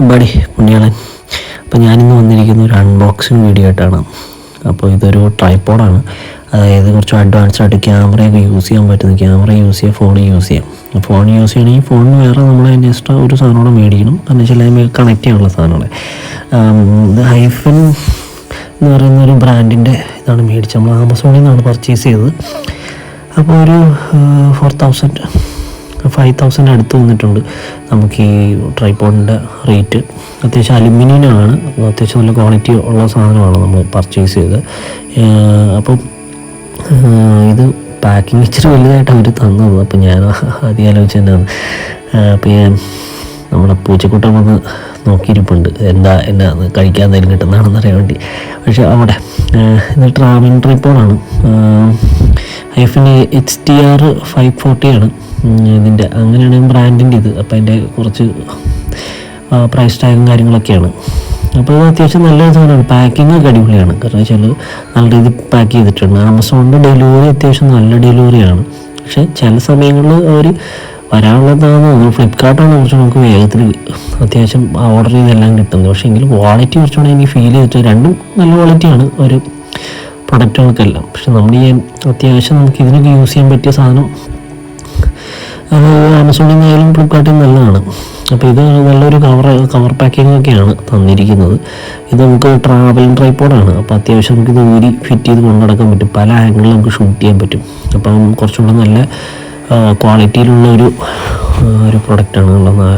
എമ്പാടി പുണ്യാളൻ. അപ്പോൾ ഞാനിന്ന് വന്നിരിക്കുന്ന ഒരു അൺബോക്സിങ് വീഡിയോ ആയിട്ടാണ്. അപ്പോൾ ഇതൊരു ട്രൈപ്പോഡാണ് അതായത് കുറച്ച് അഡ്വാൻസ്ഡ് ആയിട്ട് ക്യാമറയൊക്കെ യൂസ് ചെയ്യാൻ പറ്റുന്ന ക്യാമറ യൂസ് ചെയ്യാം ഫോൺ യൂസ് ചെയ്യാം. ഫോൺ യൂസ് ചെയ്യണമെങ്കിൽ ഫോണിന് വേറെ നമ്മൾ അതിന്റെ എക്സ്ട്രാ ഒരു സാധനം കൂടെ മേടിക്കണം. കാരണം വെച്ചാൽ കണക്ട് ചെയ്യാനുള്ള സാധനമാണ്. ഇത് ഹൈഫൻ എന്ന് പറയുന്ന ഒരു ബ്രാൻഡിന്റെ ഇതാണ് മേടിച്ചത്. നമ്മൾ ആമസോണിൽ നിന്നാണ് പർച്ചേസ് ചെയ്തത്. അപ്പോൾ ഒരു ഫോർ തൗസൻഡ് ഫൈവ് തൗസൻഡ് അടുത്ത് വന്നിട്ടുണ്ട്. നമുക്ക് ഈ ട്രൈപോഡിന്റെ റേറ്റ് അത്യാവശ്യം അലുമിനിയമാണ്. അത്യാവശ്യം നല്ല ക്വാളിറ്റി ഉള്ള സാധനമാണ് നമ്മൾ പർച്ചേസ് ചെയ്തത്. അപ്പം ഇത് പാക്കിങ് ഇച്ചിരി വലുതായിട്ട് അവർ തന്നത്. അപ്പം ഞാൻ ആദ്യം ആലോചിച്ച് തന്നെയാണ് അപ്പം ഞാൻ നമ്മുടെ പൂച്ചക്കുട്ടൻ വന്ന് നോക്കിയിരിപ്പുണ്ട്. എന്താ എന്നാ കഴിക്കാൻ എന്തെങ്കിലും കിട്ടുന്നതാണെന്ന് അറിയാൻ വേണ്ടി. പക്ഷെ അവിടെ ഇത് ട്രാവലിംഗ് ട്രിപ്പോളാണ് ഐഫിന് എച്ച് ടി ആർ ഫൈവ് ഫോർട്ടിയാണ് ഇതിന്റെ അങ്ങനെയാണ് ബ്രാൻഡിന്റെ ഇത് അപ്പോൾ അതിന്റെ കുറച്ച് പ്രൈസ് ടാഗും കാര്യങ്ങളൊക്കെയാണ്. അപ്പോൾ ഇത് അത്യാവശ്യം നല്ല സാധനമാണ്. പാക്കിംഗ് ഒക്കെ അടിപൊളിയാണ്. കാരണം വെച്ചാൽ നല്ല രീതിയിൽ പാക്ക് ചെയ്തിട്ടുണ്ട്. ആമസോണിന്റെ ഡെലിവറി അത്യാവശ്യം നല്ല ഡെലിവറിയാണ് പക്ഷേ ചില സമയങ്ങളിൽ അവർ വരാനുള്ളതാണെന്ന് തോന്നുന്നു ഫ്ലിപ്കാർട്ടാണ് കുറച്ച് നമുക്ക് വേഗത്തിൽ അത്യാവശ്യം ഓർഡർ ചെയ്തെല്ലാം കിട്ടുന്നത്. പക്ഷേ എങ്കിലും ക്വാളിറ്റി കുറച്ചുകൂടെ എനിക്ക് ഫീൽ ചെയ്തിട്ട് രണ്ടും നല്ല ക്വാളിറ്റിയാണ് ഒരു പ്രൊഡക്റ്റുകൾക്കെല്ലാം പക്ഷെ നമ്മൾ ഈ അത്യാവശ്യം നമുക്ക് ഇതിനൊക്കെ യൂസ് ചെയ്യാൻ പറ്റിയ സാധനം ആമസോണിൽ നിന്നായാലും ഫ്ലിപ്കാർട്ടിൽ നല്ലതാണ്. അപ്പോൾ ഇത് നല്ലൊരു കവർ കവർ പാക്കിംഗ് ഒക്കെയാണ് തന്നിരിക്കുന്നത്. ഇത് നമുക്ക് ട്രാവൽ ട്രൈപ്പോഡാണ് അപ്പോൾ അത്യാവശ്യം നമുക്ക് ഇത് ഊരി ഫിറ്റ് ചെയ്ത് കൊണ്ടു നടക്കാൻ പറ്റും. പല ആംഗിളിൽ നമുക്ക് ഷൂട്ട് ചെയ്യാൻ പറ്റും. അപ്പം കുറച്ചുകൂടെ നല്ല ക്വാളിറ്റിയിലുള്ള ഒരു ഒരു പ്രൊഡക്റ്റാണ് ഉള്ളത്.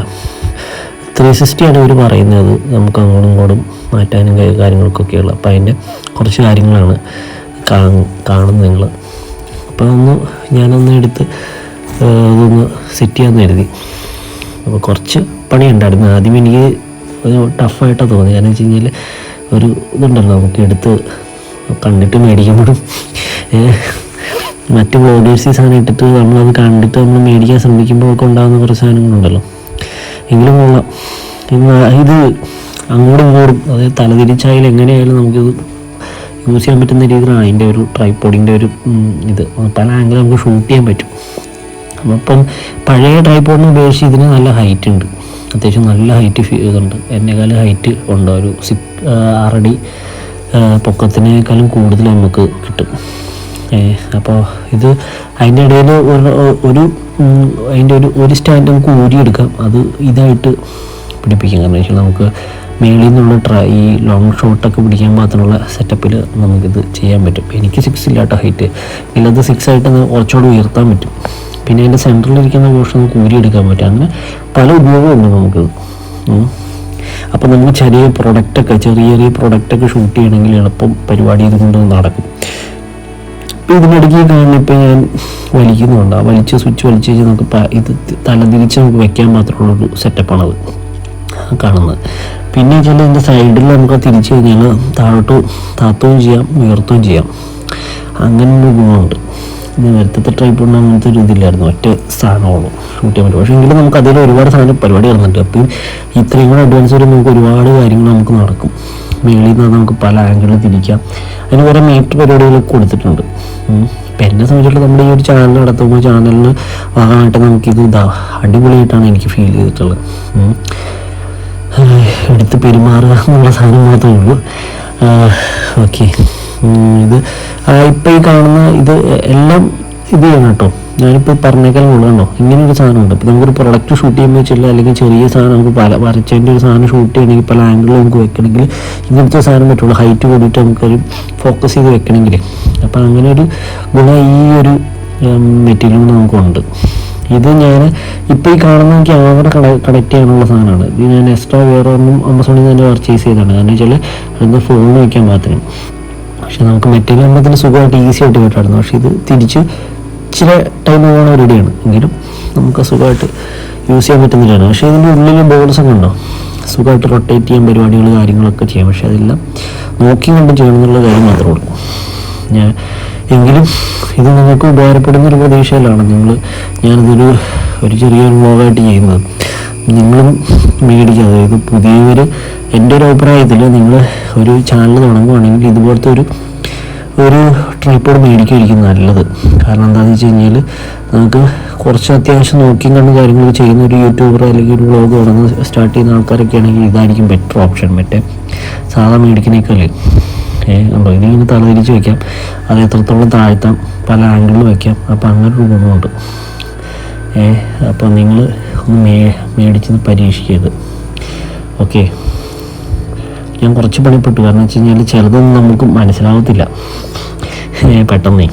ത്രീ സിക്സ്റ്റിയാണ് ഇവർ പറയുന്നത്. നമുക്ക് അങ്ങോട്ടും ഇങ്ങോട്ടും മാറ്റാനും കാര്യങ്ങൾക്കൊക്കെയുള്ള. അപ്പോൾ അതിന്റെ കുറച്ച് കാര്യങ്ങളാണ് കാണുന്നത് നിങ്ങൾ അപ്പോൾ ഒന്ന് ഞാനൊന്ന് എടുത്ത് അതൊന്ന് സെറ്റ് ചെയ്യാമെന്ന് കരുതി. അപ്പോൾ കുറച്ച് പണിയുണ്ടായിരുന്നു. ആദ്യം എനിക്ക് ഒരു ടഫായിട്ടാണ് തോന്നി കാരണം വെച്ച് കഴിഞ്ഞാൽ ഒരു ഇതുണ്ടല്ലോ നമുക്ക് എടുത്ത് കണ്ടിട്ട് മേടിക്കുമ്പോഴും. മറ്റ് ബ്ലോഗേഴ്സ് ഈ സാധനം ഇട്ടിട്ട് നമ്മളത് കണ്ടിട്ട് നമ്മൾ മേടിക്കാൻ ശ്രമിക്കുമ്പോൾ ഒക്കെ ഉണ്ടാകുന്ന കുറച്ച് സാധനങ്ങളുണ്ടല്ലോ. എങ്കിലും കൊള്ളാം. ഇത് അങ്ങോട്ടും ഇങ്ങോട്ടും അതായത് തലതിരിച്ചായാലും എങ്ങനെയായാലും നമുക്കിത് യൂസ് ചെയ്യാൻ പറ്റുന്ന രീതിയിലാണ് അതിന്റെ ഒരു ട്രൈപോഡിന്റെ ഒരു ഇത്. പല ആംഗിൾ നമുക്ക് ഷൂട്ട് ചെയ്യാൻ പറ്റും. അപ്പം പഴയ ട്രൈപ്പോഡിനെ ഉപയോഗിച്ച് ഇതിന് നല്ല ഹൈറ്റ് ഉണ്ട്. അത്യാവശ്യം നല്ല ഹൈറ്റ് ഇതുണ്ട്. എന്നെക്കാളും ഹൈറ്റ് ഉണ്ട്? ഒരു സിക് ആറടി പൊക്കത്തിനേക്കാളും കൂടുതൽ നമുക്ക് കിട്ടും. അപ്പോൾ ഇത് അതിന്റെ ഇടയിൽ ഒരു അതിന്റെ ഒരു ഒരു സ്റ്റാൻഡ് നമുക്ക് ഊരിയെടുക്കാം. അത് ഇതായിട്ട് പിടിപ്പിക്കാം. കാരണം വെച്ചാൽ നമുക്ക് മേളിൽ നിന്നുള്ള ട്രൈ ഈ ലോങ് ഷോട്ടൊക്കെ പിടിക്കാൻ മാത്രമുള്ള സെറ്റപ്പിൽ നമുക്കിത് ചെയ്യാൻ പറ്റും. എനിക്ക് സിക്സ് ഇല്ലാത്ത ഹൈറ്റ് ഇല്ലാത്ത സിക്സ് ആയിട്ട് കുറച്ചുകൂടി ഉയർത്താൻ പറ്റും. പിന്നെ അതിന്റെ സെന്ററിലിരിക്കുന്ന പോർഷൻ നമുക്ക് ഊരിയെടുക്കാൻ പറ്റും. അങ്ങനെ പല ഉപയോഗമുണ്ട് നമുക്കിത് അപ്പോൾ നമുക്ക് ചെറിയ പ്രൊഡക്റ്റൊക്കെ ചെറിയ ചെറിയ പ്രൊഡക്റ്റൊക്കെ ഷൂട്ട് ചെയ്യണമെങ്കിൽ എളുപ്പം പരിപാടി ഇതുകൊണ്ട് നടക്കും. ഇപ്പം ഇതിനിടയ്ക്ക് കാരണം ഇപ്പം ഞാൻ വലിക്കുന്നുണ്ട്. ആ വലിച്ച് സ്വിച്ച് വലിച്ച് കഴിഞ്ഞാൽ നമുക്ക് ഇത് തലതിരിച്ച് നമുക്ക് വെക്കാൻ മാത്രമുള്ളൊരു സെറ്റപ്പാണത് കാണുന്നത്. പിന്നെ ചില ഇതിന്റെ സൈഡിൽ നമുക്ക് തിരിച്ചു കഴിഞ്ഞാൽ താഴോട്ട് താത്തുകയും ചെയ്യാം ഉയർത്തുകയും ചെയ്യാം. അങ്ങനെ ഒരു ഗുണമുണ്ട്. ഇത് നേരത്തെ ട്രൈപ്പോണ്ട് അങ്ങനത്തെ ഒരു ഇതില്ലായിരുന്നു. ഒറ്റ സാധനമുള്ളൂ ഷൂട്ട് ചെയ്യാൻ പറ്റും. പക്ഷേ എങ്കിലും നമുക്ക് അതിൽ ഒരുപാട് സാധനം പരിപാടി നടന്നിട്ടുണ്ട്. അപ്പം ഇത്രയും കൂടെ അഡ്വാൻസ് വരെ നമുക്ക് ഒരുപാട് കാര്യങ്ങൾ നമുക്ക് നടക്കും. മേളിൽ നിന്ന് നമുക്ക് പല ആംഗിളിൽ തിരിക്കാം. അതിന് കുറേ മീറ്റ് പരിപാടികളൊക്കെ കൊടുത്തിട്ടുണ്ട്. ഇപ്പം എന്നെ സംബന്ധിച്ചിടത്തോളം നമ്മുടെ ഈ ഒരു ചാനൽ നടത്തുമ്പോൾ ചാനലിന് ഭാഗമായിട്ട് നമുക്കിത് ഇതാ അടിപൊളിയായിട്ടാണ് എനിക്ക് ഫീൽ ചെയ്തിട്ടുള്ളത്. എടുത്ത് പെരുമാറുക എന്നുള്ള സാധനം മാത്രമേ ഉള്ളൂ. ഓക്കെ ഇത് ഇപ്പം ഈ കാണുന്ന ഇത് എല്ലാം ഇത് ചെയ്യണം കേട്ടോ. ഞാനിപ്പോൾ പറഞ്ഞേക്കാൾ ഉള്ളതാണോ ഇങ്ങനെ ഒരു സാധനമുണ്ട്. ഇപ്പോൾ നമുക്കൊരു പ്രൊഡക്റ്റ് ഷൂട്ട് ചെയ്യുമ്പോൾ വെച്ചില്ല അല്ലെങ്കിൽ ചെറിയ സാധനം നമുക്ക് പല വരച്ചതിന്റെ ഒരു സാധനം ഷൂട്ട് ചെയ്യണമെങ്കിൽ പല ആംഗിളിൽ നമുക്ക് വെക്കണമെങ്കിൽ ഇങ്ങനത്തെ സാധനം പറ്റുള്ളൂ. ഹൈറ്റ് കൂടിയിട്ട് നമുക്കൊരു ഫോക്കസ് ചെയ്ത് വെക്കണമെങ്കിൽ. അപ്പോൾ അങ്ങനെ ഒരു ഗുണം ഈ ഒരു മെറ്റീരിയൽ നമുക്കുണ്ട്. ഇത് ഞാൻ ഇപ്പോൾ ഈ കാണുന്ന ക്യാമറ കണക്ട് ചെയ്യാനുള്ള സാധനമാണ്. ഇത് ഞാൻ എക്സ്ട്രാ വേറെ ഒന്നും ആമസോണിൽ നിന്ന് തന്നെ പർച്ചേസ് ചെയ്തതാണ്. കാരണം വെച്ചാൽ അതിന്റെ ഫോൺ വയ്ക്കാൻ മാത്രം. പക്ഷെ നമുക്ക് മെറ്റീരിയൽ ആകുമ്പോൾ തന്നെ സുഖമായിട്ട് ഈസി ആയിട്ട് കിട്ടായിരുന്നു പക്ഷേ ഇത് തിരിച്ച് ഇച്ചിരി ടൈം പോകാൻ റെഡിയാണ് എങ്കിലും നമുക്ക് സുഖമായിട്ട് യൂസ് ചെയ്യാൻ പറ്റുന്നില്ലാണ് പക്ഷേ ഇതിന്റെ ഉള്ളിൽ ബോണസ് ഒക്കെ ഉണ്ടോ? സുഖമായിട്ട് റൊട്ടേറ്റ് ചെയ്യാൻ പരിപാടികൾ കാര്യങ്ങളൊക്കെ ചെയ്യാം. പക്ഷേ അതെല്ലാം നോക്കി കൊണ്ട് ചെയ്യണം എന്നുള്ള കാര്യം മാത്രമേ ഉള്ളൂ. ഞാൻ എങ്കിലും ഇത് നിങ്ങൾക്ക് ഉപകാരപ്പെടുന്ന ഒരു പ്രതീക്ഷയിലാണ് നിങ്ങൾ ഞാനിതൊരു ഒരു ചെറിയൊരു വ്ളോഗായിട്ട് ചെയ്യുന്നത്. നിങ്ങളും മേടിക്കുക അതായത് പുതിയൊരു എന്റെ ഒരു അഭിപ്രായത്തിൽ നിങ്ങൾ ഒരു ചാനൽ തുടങ്ങുകയാണെങ്കിൽ ഇതുപോലത്തെ ഒരു ഒരു ട്രൈപ്പോഡ് മേടിക്കുകയായിരിക്കും നല്ലത്. കാരണം എന്താണെന്ന് വെച്ച് കഴിഞ്ഞാൽ നമുക്ക് കുറച്ച് അത്യാവശ്യം നോക്കിയും കണ്ട് കാര്യങ്ങൾ ചെയ്യുന്ന ഒരു യൂട്യൂബർ അല്ലെങ്കിൽ ഒരു വ്ളോഗ് തുടങ്ങുന്ന സ്റ്റാർട്ട് ചെയ്യുന്ന ആൾക്കാരൊക്കെ ആണെങ്കിൽ ഇതായിരിക്കും ബെറ്റർ ഓപ്ഷൻ മറ്റേ സാധാ മേടിക്കുന്നേക്കല്ലേ ഉണ്ടോ ഇതിങ്ങനെ തലതിരിച്ച് വയ്ക്കാം അത് എത്രത്തോളം താഴ്ത്താം പല ആംഗിളിൽ വയ്ക്കാം അപ്പോൾ അങ്ങനെ ഒരു ഗുണമുണ്ട്. അപ്പോൾ നിങ്ങൾ ഒന്ന് മേ മേടിച്ചൊന്ന് പരീക്ഷിക്കരുത്. ഓക്കെ ഞാൻ കുറച്ച് പണിപ്പെട്ടു കാരണം വെച്ച് കഴിഞ്ഞാൽ ചിലതൊന്നും നമുക്ക് മനസ്സിലാവത്തില്ല. പെട്ടെന്നേ.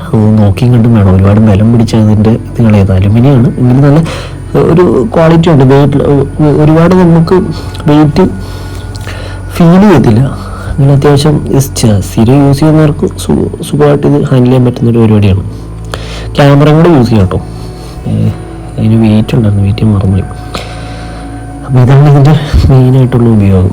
അത് നോക്കിയും കണ്ടും വേണം. ഒരുപാട് ബലം പിടിച്ച അതിന്റെ ഇത് കളയത് അലുമിനിയാണ് ഇങ്ങനെ നല്ല ഒരു ക്വാളിറ്റി ഉണ്ട്. വെയിറ്റ് ഒരുപാട് നമുക്ക് വെയിറ്റ് ഫീൽ ചെയ്യത്തില്ല. അങ്ങനെ അത്യാവശ്യം സ്ഥിരം യൂസ് ചെയ്യുന്നവർക്ക് സുഖമായിട്ട് ഇത് ഹാൻഡിൽ ചെയ്യാൻ പറ്റുന്ന ഒരു പരിപാടിയാണ്. ക്യാമറ കൂടെ യൂസ് ചെയ്യാം കേട്ടോ. അതിന് വെയിറ്റ് ഉണ്ടായിരുന്നു വെയിറ്റ് മറന്നു അപ്പോൾ ഇതാണ് ഇതിന്റെ മെയിനായിട്ടുള്ള ഉപയോഗം.